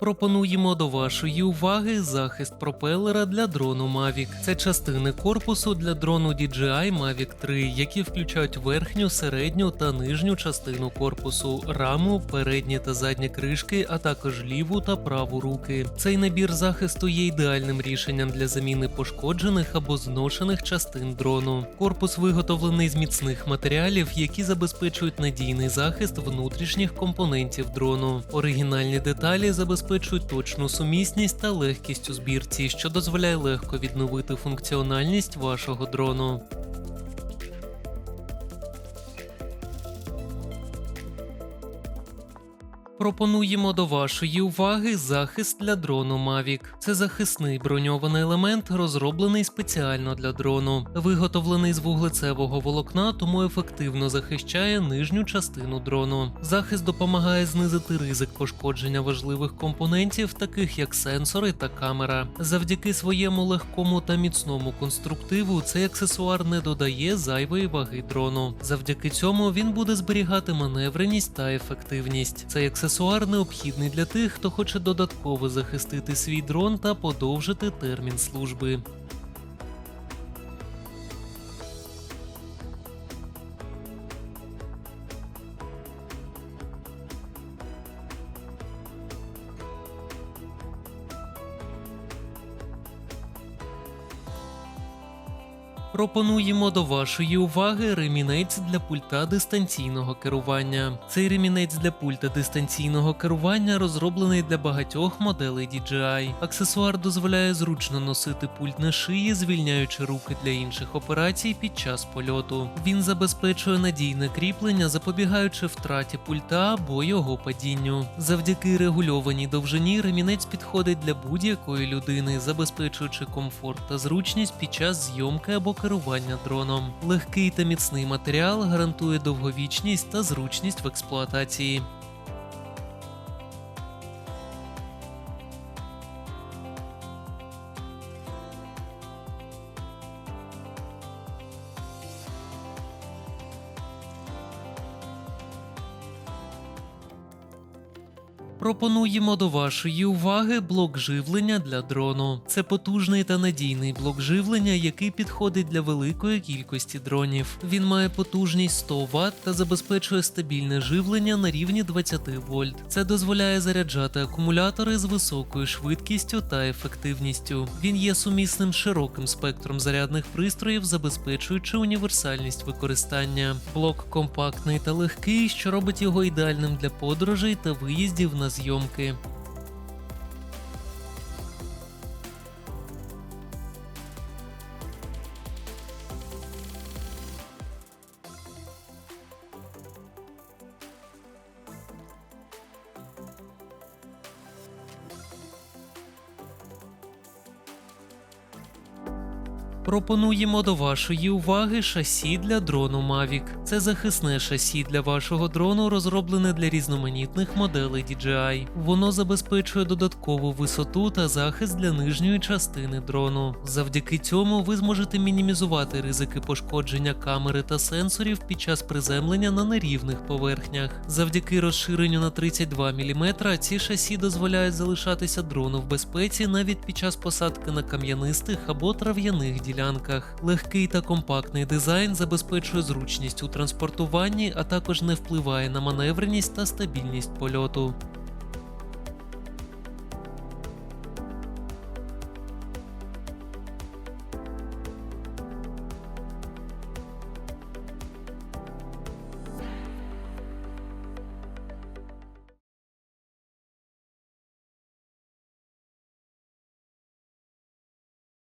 Пропонуємо до вашої уваги захист пропелера для дрону Mavic. Це частини корпусу для дрону DJI Mavic 3, які включають верхню, середню та нижню частину корпусу, раму, передні та задні кришки, а також ліву та праву руки. Цей набір захисту є ідеальним рішенням для заміни пошкоджених або зношених частин дрону. Корпус виготовлений з міцних матеріалів, які забезпечують надійний захист внутрішніх компонентів дрону. Оригінальні деталі забезпечують точну сумісність та легкість у збірці, що дозволяє легко відновити функціональність вашого дрону. Пропонуємо до вашої уваги захист для дрону Mavic. Це захисний броньований елемент, розроблений спеціально для дрону, виготовлений з вуглецевого волокна, тому ефективно захищає нижню частину дрону. Захист допомагає знизити ризик пошкодження важливих компонентів, таких як сенсори та камера. Завдяки своєму легкому та міцному конструктиву цей аксесуар не додає зайвої ваги дрону. Завдяки цьому він буде зберігати маневреність та ефективність. Цей аксесуар необхідний для тих, хто хоче додатково захистити свій дрон та подовжити термін служби. Пропонуємо до вашої уваги ремінець для пульта дистанційного керування. Цей ремінець для пульта дистанційного керування розроблений для багатьох моделей DJI. Аксесуар дозволяє зручно носити пульт на шиї, звільняючи руки для інших операцій під час польоту. Він забезпечує надійне кріплення, запобігаючи втраті пульта або його падінню. Завдяки регульованій довжині ремінець підходить для будь-якої людини, забезпечуючи комфорт та зручність під час зйомки або керування дроном. Легкий та міцний матеріал гарантує довговічність та зручність в експлуатації. Пропонуємо до вашої уваги блок живлення для дрону. Це потужний та надійний блок живлення, який підходить для великої кількості дронів. Він має потужність 100 Вт та забезпечує стабільне живлення на рівні 20 вольт. Це дозволяє заряджати акумулятори з високою швидкістю та ефективністю. Він є сумісним широким спектром зарядних пристроїв, забезпечуючи універсальність використання. Блок компактний та легкий, що робить його ідеальним для подорожей та виїздів на зйомки. Пропонуємо до вашої уваги шасі для дрону Mavic. Це захисне шасі для вашого дрону, розроблене для різноманітних моделей DJI. Воно забезпечує додаткову висоту та захист для нижньої частини дрону. Завдяки цьому ви зможете мінімізувати ризики пошкодження камери та сенсорів під час приземлення на нерівних поверхнях. Завдяки розширенню на 32 мм ці шасі дозволяють залишатися дрону в безпеці навіть під час посадки на кам'янистих або трав'яних ділянках. Легкий та компактний дизайн забезпечує зручність у транспортуванні, а також не впливає на маневреність та стабільність польоту.